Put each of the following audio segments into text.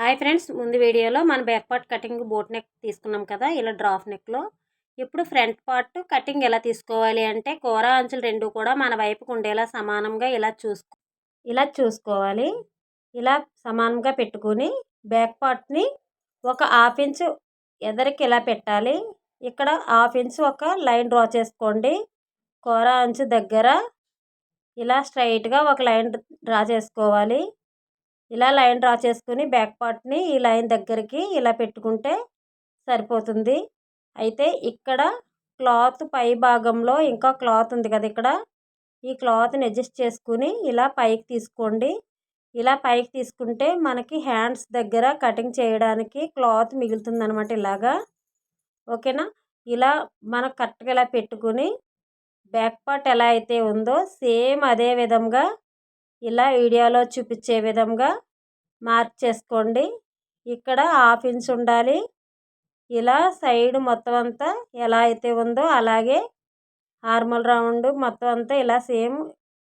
Hi friends ముందు వీడియోలో మన back part cutting boat neck తీసుకున్నాం కదా ఇలా డ్రాఫ్ నెక్లో ఇప్పుడు ఫ్రంట్ పార్ట్ కటింగ్ ఎలా తీసుకోవాలి అంటే కూర అంచులు రెండు కూడా మన వైపుకు ఉండేలా సమానంగా ఇలా చూసుకో ఇలా చూసుకోవాలి. ఇలా సమానంగా పెట్టుకుని బ్యాక్ పార్ట్ని ఒక హాఫ్ ఇంచ్ ఎదరికి ఇలా పెట్టాలి. ఇక్కడ హాఫ్ ఇంచ్ ఒక లైన్ డ్రా చేసుకోండి. కూర అంచు దగ్గర ఇలా స్ట్రైట్గా ఒక లైన్ డ్రా చేసుకోవాలి. ఇలా లైన్ డ్రా చేసుకుని బ్యాక్ పార్ట్ని ఈ లైన్ దగ్గరికి ఇలా పెట్టుకుంటే సరిపోతుంది. అయితే ఇక్కడ క్లాత్ పై భాగంలో ఇంకా క్లాత్ ఉంది కదా ఇక్కడ. ఈ క్లాత్ని అడ్జస్ట్ చేసుకుని ఇలా పైకి తీసుకోండి. ఇలా పైకి తీసుకుంటే మనకి హ్యాండ్స్ దగ్గర కటింగ్ చేయడానికి క్లాత్ మిగులుతుంది అనమాట ఇలాగా. ఓకేనా? ఇలా మనం కరెక్ట్గా ఇలా పెట్టుకుని బ్యాక్ పార్ట్ ఎలా అయితే ఉందో సేమ్ అదే విధంగా ఇలా వీడియోలో చూపించే విధంగా మార్క్ చేసుకోండి. ఇక్కడ హాఫ్ ఇంచ్ ఉండాలి. ఇలా సైడ్ మొత్తం అంతా ఎలా అయితే ఉందో అలాగే నార్మల్ రౌండ్ మొత్తం అంతా ఇలా సేమ్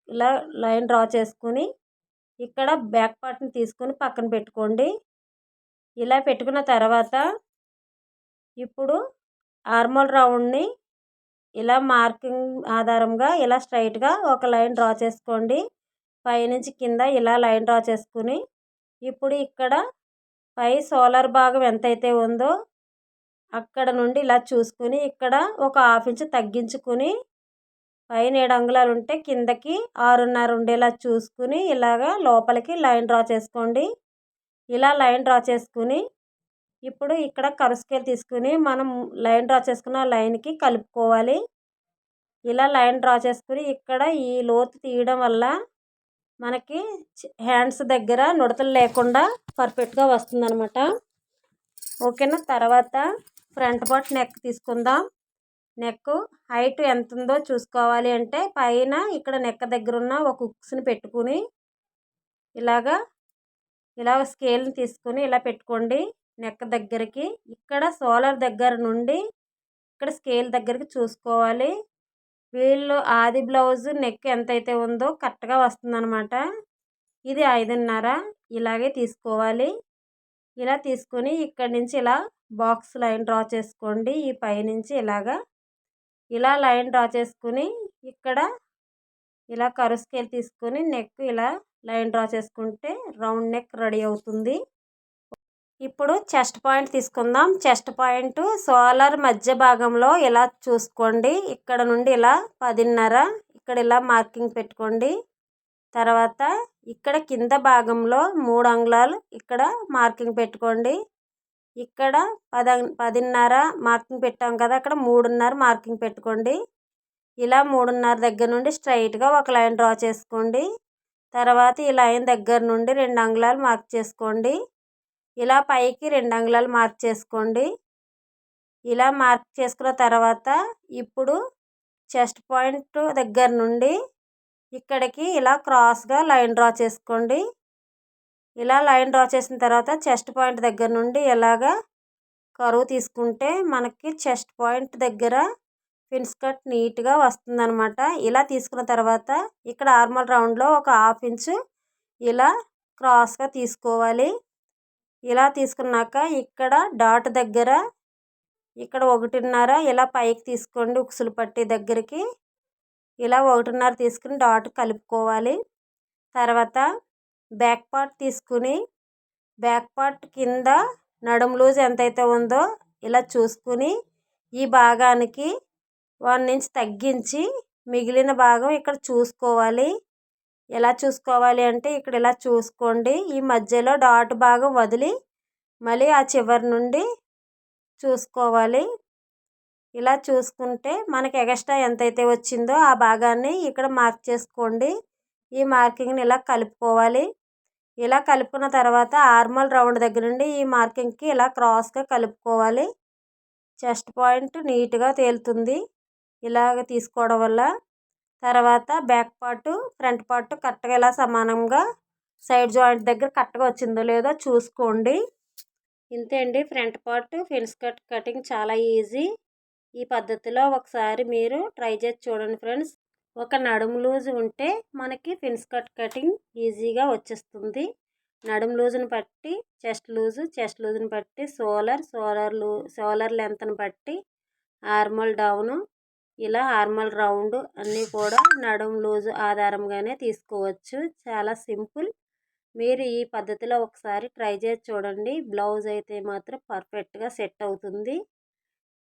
ఇలా లైన్ డ్రా చేసుకుని ఇక్కడ బ్యాక్ పార్ట్ని తీసుకుని పక్కన పెట్టుకోండి. ఇలా పెట్టుకున్న తర్వాత ఇప్పుడు ఆర్మల్ రౌండ్ని ఇలా మార్కింగ్ ఆధారంగా ఇలా స్ట్రైట్గా ఒక లైన్ డ్రా చేసుకోండి. పైనుంచి కింద ఇలా లైన్ డ్రా చేసుకుని ఇప్పుడు ఇక్కడ పై సోలార్ భాగం ఎంతైతే ఉందో అక్కడ నుండి ఇలా చూసుకుని ఇక్కడ ఒక హాఫ్ ఇంచ్ తగ్గించుకుని పైన ఏడు అంగుళాలు ఉంటే కిందకి ఆరున్నర ఉండేలా చూసుకుని ఇలాగా లోపలికి లైన్ డ్రా చేసుకోండి. ఇలా లైన్ డ్రా చేసుకుని ఇప్పుడు ఇక్కడ కరుస్కేల్ తీసుకుని మనం లైన్ డ్రా చేసుకున్న లైన్కి కలుపుకోవాలి. ఇలా లైన్ డ్రా చేసుకుని ఇక్కడ ఈ లోతు తీయడం వల్ల మనకి హ్యాండ్స్ దగ్గర నుడతలు లేకుండా పర్ఫెక్ట్గా వస్తుంది అనమాట ఓకేనా? తర్వాత ఫ్రంట్ పార్ట్ నెక్ తీసుకుందాం. నెక్ హైట్ ఎంత ఉందో చూసుకోవాలి అంటే పైన ఇక్కడ నెక్ దగ్గర ఉన్న ఒక ఉక్స్ని పెట్టుకుని ఇలాగా ఇలా స్కేల్ని తీసుకుని ఇలా పెట్టుకోండి. నెక్ దగ్గరికి ఇక్కడ సోలర్ దగ్గర నుండి ఇక్కడ స్కేల్ దగ్గరికి చూసుకోవాలి. వీళ్ళు ఆది బ్లౌజ్ నెక్ ఎంతైతే ఉందో కరెక్ట్గా వస్తుంది అనమాట ఇది ఐదున్నర. ఇలాగే తీసుకోవాలి. ఇలా తీసుకొని ఇక్కడి నుంచి ఇలా బాక్స్ లైన్ డ్రా చేసుకోండి. ఈ పైనుంచి ఇలాగా. ఇలా లైన్ డ్రా చేసుకుని ఇక్కడ ఇలా కరు స్కేల్ తీసుకొని నెక్ ఇలా లైన్ డ్రా చేసుకుంటే రౌండ్ నెక్ రెడీ అవుతుంది. ఇప్పుడు చెస్ట్ పాయింట్ తీసుకుందాం. చెస్ట్ పాయింట్ సోలార్ మధ్య భాగంలో ఇలా చూసుకోండి. ఇక్కడ నుండి ఇలా పదిన్నర ఇక్కడ ఇలా మార్కింగ్ పెట్టుకోండి. తర్వాత ఇక్కడ కింద భాగంలో మూడు అంగుళాలు ఇక్కడ మార్కింగ్ పెట్టుకోండి. ఇక్కడ పద పదిన్నర మార్కింగ్ పెట్టాం కదా అక్కడ మూడున్నర మార్కింగ్ పెట్టుకోండి. ఇలా మూడున్నర దగ్గర నుండి స్ట్రైట్గా ఒక లైన్ డ్రా చేసుకోండి. తర్వాత ఈ లైన్ దగ్గర నుండి రెండు అంగుళాలు మార్క్ చేసుకోండి. ఇలా పైకి రెండు అంగుళాలు మార్క్ చేసుకోండి. ఇలా మార్క్ చేసుకున్న తర్వాత ఇప్పుడు చెస్ట్ పాయింట్ దగ్గర నుండి ఇక్కడికి ఇలా క్రాస్గా లైన్ డ్రా చేసుకోండి. ఇలా లైన్ డ్రా చేసిన తర్వాత చెస్ట్ పాయింట్ దగ్గర నుండి ఇలాగా కరువు తీసుకుంటే మనకి చెస్ట్ పాయింట్ దగ్గర పిన్స్ కట్ నీట్గా వస్తుందన్నమాట. ఇలా తీసుకున్న తర్వాత ఇక్కడ ఆర్మల్ రౌండ్లో ఒక హాఫ్ ఇంచు ఇలా క్రాస్గా తీసుకోవాలి. ఇలా తీసుకున్నాక ఇక్కడ డాట్ దగ్గర ఇక్కడ ఒకటిన్నర ఇలా పైకి తీసుకోండి ఉక్సులు పట్టి దగ్గరికి. ఇలా ఒకటిన్నర తీసుకుని డాట్ కలుపుకోవాలి. తర్వాత బ్యాక్ పార్ట్ తీసుకుని బ్యాక్ పార్ట్ కింద నడుము లూజ్ ఎంతైతే ఉందో ఇలా చూసుకుని ఈ భాగానికి వన్ ఇంచ్ తగ్గించి మిగిలిన భాగం ఇక్కడ చూసుకోవాలి. ఎలా చూసుకోవాలి అంటే ఇక్కడ ఇలా చూసుకోండి. ఈ మధ్యలో డాట్ భాగం వదిలి మళ్ళీ ఆ చివరి నుండి చూసుకోవాలి. ఇలా చూసుకుంటే మనకి ఎగస్ట్రా ఎంతైతే వచ్చిందో ఆ భాగాన్ని ఇక్కడ మార్క్ చేసుకోండి. ఈ మార్కింగ్ని ఇలా కలుపుకోవాలి. ఇలా కలుపుకున్న తర్వాత ఆర్మల్ రౌండ్ దగ్గర నుండి ఈ మార్కింగ్కి ఇలా క్రాస్గా కలుపుకోవాలి. చెస్ట్ పాయింట్ నీట్గా తేలుతుంది. ఇలాగ తీసుకోవడం వల్ల తర్వాత బ్యాక్ పార్ట్ ఫ్రంట్ పార్ట్ కరెక్ట్గా ఇలా సమానంగా సైడ్ జాయింట్ దగ్గర కరెక్ట్గా వచ్చిందో లేదో చూసుకోండి. ఇంతే అండి. Front part pins cut cutting చాలా ఈజీ. ఈ పద్ధతిలో ఒకసారి మీరు ట్రై చేసి చూడండి ఫ్రెండ్స్. ఒక నడుము లూజ్ ఉంటే మనకి ఫిన్స్ కట్ కటింగ్ ఈజీగా వచ్చేస్తుంది. నడుం లూజుని బట్టి చెస్ట్ లూజు చెస్ట్ లూజ్ని బట్టి సోలర్ సోలర్ లూ సోలర్ లెంత్ని బట్టి ఆర్మల్ డౌను ఇలా ఆర్మల్ రౌండ్ అన్నీ కూడా నడుం లూజు ఆధారంగానే తీసుకోవచ్చు. చాలా సింపుల్. మీరు ఈ పద్ధతిలో ఒకసారి ట్రై చేసి చూడండి. బ్లౌజ్ అయితే మాత్రం పర్ఫెక్ట్గా సెట్ అవుతుంది.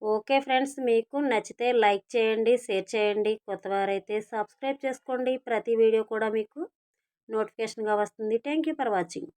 ఓకే ఫ్రెండ్స్ మీకు నచ్చితే లైక్ చేయండి షేర్ చేయండి. కొత్తవారైతే సబ్స్క్రైబ్ చేసుకోండి. ప్రతి వీడియో కూడా మీకు నోటిఫికేషన్గా వస్తుంది. Thank for watching.